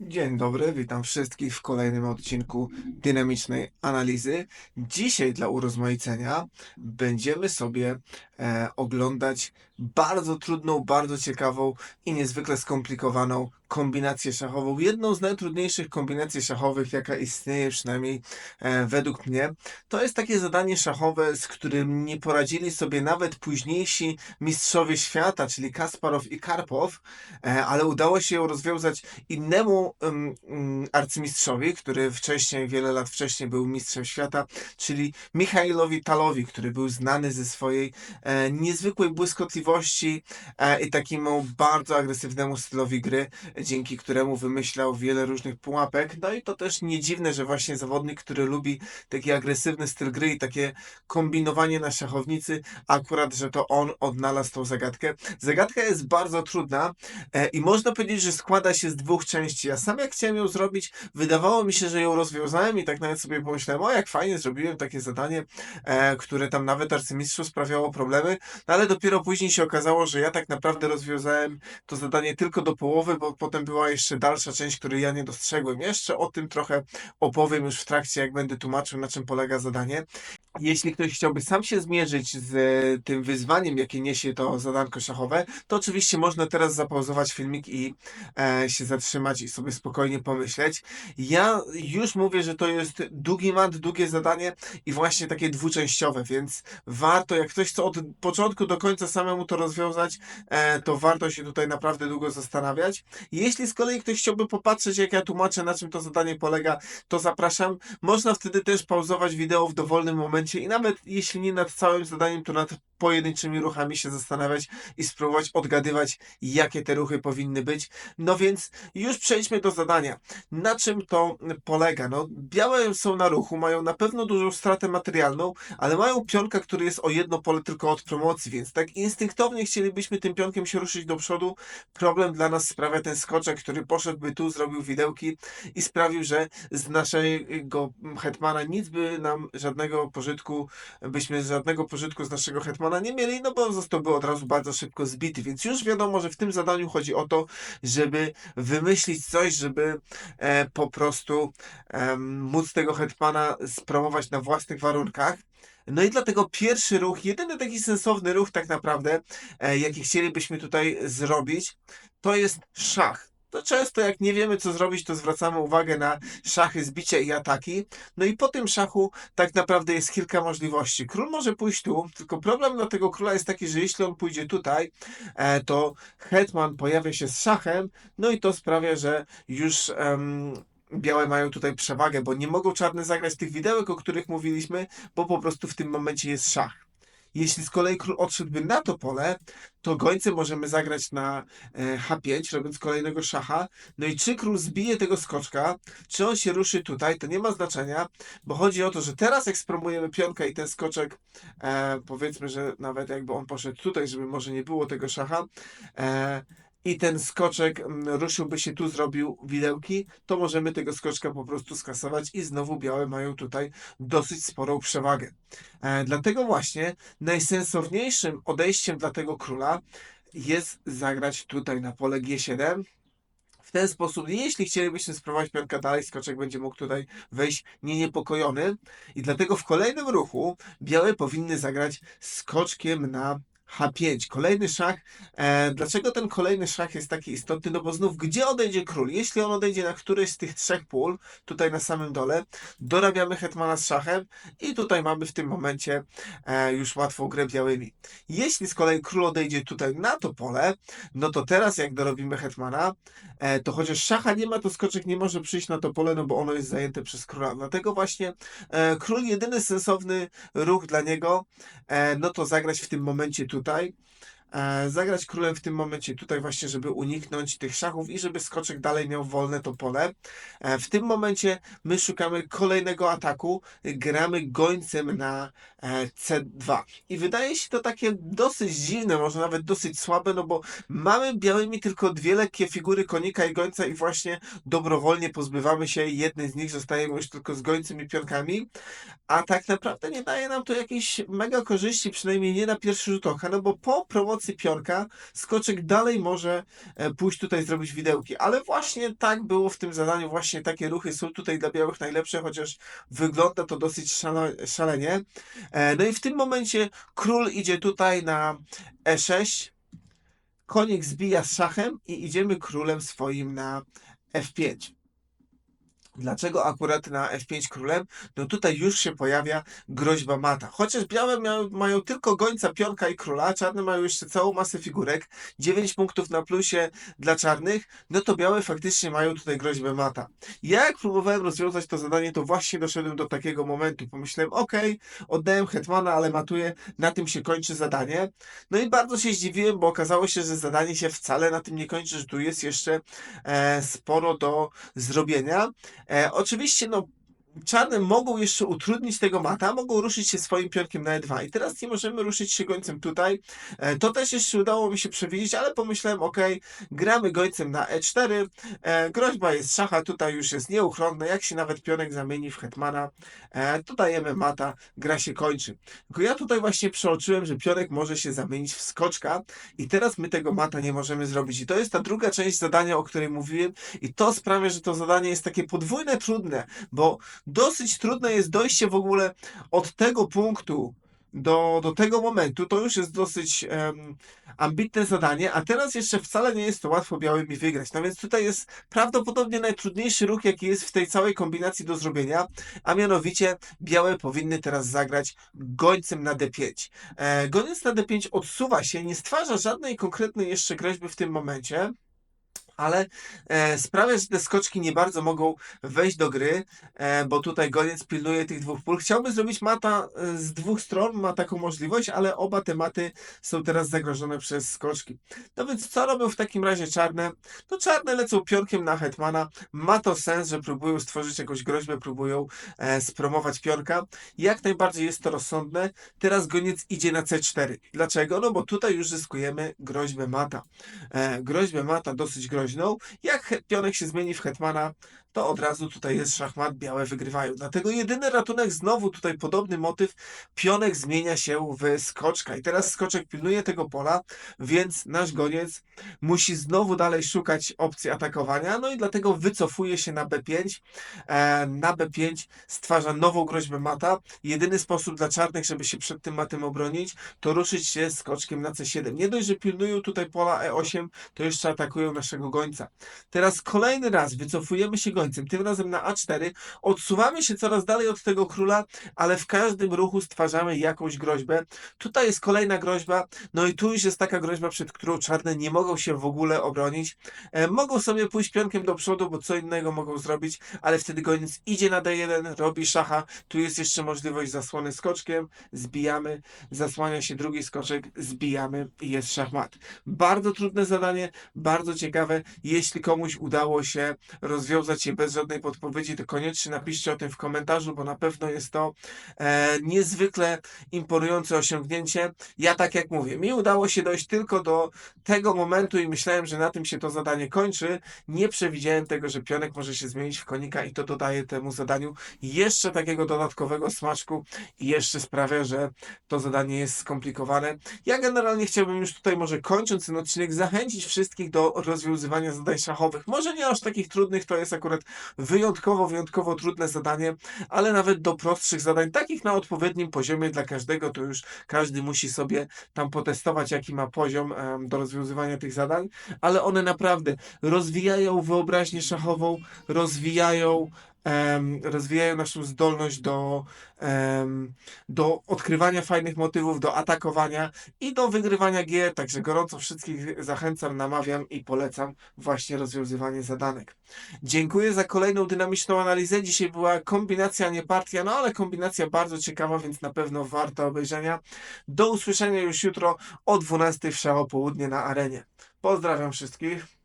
Dzień dobry, witam wszystkich w kolejnym odcinku dynamicznej analizy. Dzisiaj dla urozmaicenia będziemy sobie e, oglądać bardzo trudną, bardzo ciekawą i niezwykle skomplikowaną kombinację szachową. Jedną z najtrudniejszych kombinacji szachowych, jaka istnieje, przynajmniej e, według mnie. To jest takie zadanie szachowe, z którym nie poradzili sobie nawet późniejsi mistrzowie świata, czyli Kasparow i Karpow, e, ale udało się ją rozwiązać innemu um, um, arcymistrzowi, który wcześniej, wiele lat wcześniej był mistrzem świata, czyli Michailowi Talowi, który był znany ze swojej e, niezwykłej błyskotliwości e, i takiemu bardzo agresywnemu stylowi gry, dzięki któremu wymyślał wiele różnych pułapek. No i to też nie dziwne, że właśnie zawodnik, który lubi taki agresywny styl gry i takie kombinowanie na szachownicy, akurat, że to on odnalazł tą zagadkę. Zagadka jest bardzo trudna e, i można powiedzieć, że składa się z dwóch części. Ja sam jak chciałem ją zrobić, wydawało mi się, że ją rozwiązałem i tak nawet sobie pomyślałem, o jak fajnie zrobiłem takie zadanie, e, które tam nawet arcymistrzu sprawiało problemy, no ale dopiero później się okazało, że ja tak naprawdę rozwiązałem to zadanie tylko do połowy, bo potem była jeszcze dalsza część, której ja nie dostrzegłem. Jeszcze o tym trochę opowiem już w trakcie, jak będę tłumaczył, na czym polega zadanie. Jeśli ktoś chciałby sam się zmierzyć z e, tym wyzwaniem, jakie niesie to zadanko szachowe, to oczywiście można teraz zapauzować filmik i e, się zatrzymać i sobie spokojnie pomyśleć. Ja już mówię, że to jest długi mat, długie zadanie i właśnie takie dwuczęściowe, więc warto, jak ktoś chce od początku do końca samemu to rozwiązać, e, to warto się tutaj naprawdę długo zastanawiać. Jeśli z kolei ktoś chciałby popatrzeć, jak ja tłumaczę, na czym to zadanie polega, to zapraszam. Można wtedy też pauzować wideo w dowolnym momencie i nawet jeśli nie nad całym zadaniem, to nad pojedynczymi ruchami się zastanawiać i spróbować odgadywać, jakie te ruchy powinny być. No więc już przejdźmy do zadania. Na czym to polega? No, białe są na ruchu, mają na pewno dużą stratę materialną, ale mają pionka, który jest o jedno pole tylko od promocji, więc tak instynktownie chcielibyśmy tym pionkiem się ruszyć do przodu. Problem dla nas sprawia ten skoczek, który poszedłby tu, zrobił widełki i sprawił, że z naszego hetmana nic by nam żadnego pożytku, byśmy żadnego pożytku z naszego hetmana nie mieli, no bo zostałby od razu bardzo szybko zbity. Więc już wiadomo, że w tym zadaniu chodzi o to, żeby wymyślić coś, żeby e, po prostu e, móc tego hetmana spromować na własnych warunkach. No i dlatego pierwszy ruch, jedyny taki sensowny ruch tak naprawdę, e, jaki chcielibyśmy tutaj zrobić, to jest szach. To często jak nie wiemy co zrobić, to zwracamy uwagę na szachy, zbicia i ataki. No i po tym szachu tak naprawdę jest kilka możliwości. Król może pójść tu, tylko problem dla tego króla jest taki, że jeśli on pójdzie tutaj, e, to hetman pojawia się z szachem, no i to sprawia, że już em, białe mają tutaj przewagę, bo nie mogą czarne zagrać tych widełek, o których mówiliśmy, bo po prostu w tym momencie jest szach. Jeśli z kolei król odszedłby na to pole, to gońcem możemy zagrać na e, H5, robiąc kolejnego szacha. No i czy król zbije tego skoczka, czy on się ruszy tutaj, to nie ma znaczenia, bo chodzi o to, że teraz jak spromujemy pionka i ten skoczek, e, powiedzmy, że nawet jakby on poszedł tutaj, żeby może nie było tego szacha, e, i ten skoczek mm, ruszyłby się tu, zrobił widełki, to możemy tego skoczka po prostu skasować i znowu białe mają tutaj dosyć sporą przewagę. E, dlatego właśnie najsensowniejszym odejściem dla tego króla jest zagrać tutaj na pole G7. W ten sposób, jeśli chcielibyśmy spróbować pionka dalej, skoczek będzie mógł tutaj wejść nieniepokojony. I dlatego w kolejnym ruchu białe powinny zagrać skoczkiem na H5. Kolejny szach. E, dlaczego ten kolejny szach jest taki istotny? No bo znów, gdzie odejdzie król? Jeśli on odejdzie na któreś z tych trzech pól, tutaj na samym dole, dorabiamy hetmana z szachem i tutaj mamy w tym momencie e, już łatwą grę białymi. Jeśli z kolei król odejdzie tutaj na to pole, no to teraz jak dorobimy hetmana, e, to chociaż szacha nie ma, to skoczek nie może przyjść na to pole, no bo ono jest zajęte przez króla. Dlatego właśnie e, król jedyny sensowny ruch dla niego, e, no to zagrać w tym momencie tutaj e, zagrać królem w tym momencie tutaj właśnie, żeby uniknąć tych szachów i żeby skoczek dalej miał wolne to pole. E, w tym momencie my szukamy kolejnego ataku, gramy gońcem na e, C2. I wydaje się to takie dosyć dziwne, może nawet dosyć słabe, no bo mamy białymi tylko dwie lekkie figury konika i gońca i właśnie dobrowolnie pozbywamy się jednej z nich, zostajemy już tylko z gońcem i pionkami, a tak naprawdę nie daje nam to jakiejś mega korzyści, przynajmniej nie na pierwszy rzut oka, no bo po promocji mocy piorka skoczek dalej może e, pójść tutaj zrobić widełki. Ale właśnie tak było w tym zadaniu, właśnie takie ruchy są tutaj dla białych najlepsze, chociaż wygląda to dosyć szale, szalenie. E, No i w tym momencie król idzie tutaj na E6, konik zbija z szachem i idziemy królem swoim na F5. Dlaczego akurat na F5 królem? No tutaj już się pojawia groźba mata. Chociaż białe mają tylko gońca, pionka i króla, czarne mają jeszcze całą masę figurek, 9 punktów na plusie dla czarnych, no to białe faktycznie mają tutaj groźbę mata. Ja jak próbowałem rozwiązać to zadanie, to właśnie doszedłem do takiego momentu. Pomyślałem, okej, oddałem hetmana, ale matuję, na tym się kończy zadanie. No i bardzo się zdziwiłem, bo okazało się, że zadanie się wcale na tym nie kończy, że tu jest jeszcze e, sporo do zrobienia. E, oczywiście, no, czarne mogą jeszcze utrudnić tego mata, mogą ruszyć się swoim pionkiem na E2 i teraz nie możemy ruszyć się gońcem tutaj. E, to też jeszcze udało mi się przewidzieć, ale pomyślałem, ok, gramy gońcem na E4, e, groźba jest szacha, tutaj już jest nieuchronna, jak się nawet pionek zamieni w hetmana, e, to dajemy mata, gra się kończy. Tylko ja tutaj właśnie przeoczyłem, że pionek może się zamienić w skoczka i teraz my tego mata nie możemy zrobić. I to jest ta druga część zadania, o której mówiłem. I to sprawia, że to zadanie jest takie podwójne trudne, bo dosyć trudne jest dojście w ogóle od tego punktu do, do tego momentu. To już jest dosyć em, ambitne zadanie, a teraz jeszcze wcale nie jest to łatwo białymi wygrać. No więc tutaj jest prawdopodobnie najtrudniejszy ruch, jaki jest w tej całej kombinacji do zrobienia, a mianowicie białe powinny teraz zagrać gońcem na D5. E, goniec na D5 odsuwa się, nie stwarza żadnej konkretnej jeszcze groźby w tym momencie ale e, sprawia, że te skoczki nie bardzo mogą wejść do gry, e, bo tutaj goniec pilnuje tych dwóch pól. Chciałby zrobić mata e, z dwóch stron, ma taką możliwość, ale oba te maty są teraz zagrożone przez skoczki. No więc co robią w takim razie czarne? No czarne lecą pionkiem na hetmana. Ma to sens, że próbują stworzyć jakąś groźbę, próbują e, spromować pionka. Jak najbardziej jest to rozsądne. Teraz goniec idzie na C4. Dlaczego? No bo tutaj już zyskujemy groźbę mata. E, groźbę mata dosyć groźną. Jak pionek się zmieni w hetmana, to od razu tutaj jest szachmat, białe wygrywają. Dlatego jedyny ratunek, znowu tutaj podobny motyw, pionek zmienia się w skoczka. I teraz skoczek pilnuje tego pola, więc nasz goniec musi znowu dalej szukać opcji atakowania, no i dlatego wycofuje się na B5. E, na B5 stwarza nową groźbę mata. Jedyny sposób dla czarnych, żeby się przed tym matem obronić, to ruszyć się skoczkiem na C7. Nie dość, że pilnują tutaj pola E8, to jeszcze atakują naszego gońca. Teraz kolejny raz wycofujemy się gońcem, tym razem na A4, odsuwamy się coraz dalej od tego króla, ale w każdym ruchu stwarzamy jakąś groźbę. Tutaj jest kolejna groźba, no i tu już jest taka groźba, przed którą czarne nie mogą się w ogóle obronić. E, mogą sobie pójść pionkiem do przodu, bo co innego mogą zrobić, ale wtedy goniec idzie na D1, robi szacha, tu jest jeszcze możliwość zasłony skoczkiem, zbijamy, zasłania się drugi skoczek, zbijamy i jest szachmat. Bardzo trudne zadanie, bardzo ciekawe. Jeśli komuś udało się rozwiązać je bez żadnej podpowiedzi, to koniecznie napiszcie o tym w komentarzu, bo na pewno jest to e, niezwykle imponujące osiągnięcie. Ja tak jak mówię, mi udało się dojść tylko do tego momentu i myślałem, że na tym się to zadanie kończy. Nie przewidziałem tego, że pionek może się zmienić w konika i to dodaje temu zadaniu jeszcze takiego dodatkowego smaczku i jeszcze sprawia, że to zadanie jest skomplikowane. Ja generalnie chciałbym już tutaj może kończąc ten odcinek zachęcić wszystkich do rozwiązywania zadań szachowych. Może nie aż takich trudnych, to jest akurat wyjątkowo, wyjątkowo trudne zadanie, ale nawet do prostszych zadań, takich na odpowiednim poziomie dla każdego, to już każdy musi sobie tam potestować, jaki ma poziom do rozwiązywania tych zadań, ale one naprawdę rozwijają wyobraźnię szachową, rozwijają rozwijają naszą zdolność do, do odkrywania fajnych motywów, do atakowania i do wygrywania gier. Także gorąco wszystkich zachęcam, namawiam i polecam właśnie rozwiązywanie zadanek. Dziękuję za kolejną dynamiczną analizę. Dzisiaj była kombinacja, nie partia, no ale kombinacja bardzo ciekawa, więc na pewno warta obejrzenia. Do usłyszenia już jutro o 12 w południe na arenie. Pozdrawiam wszystkich.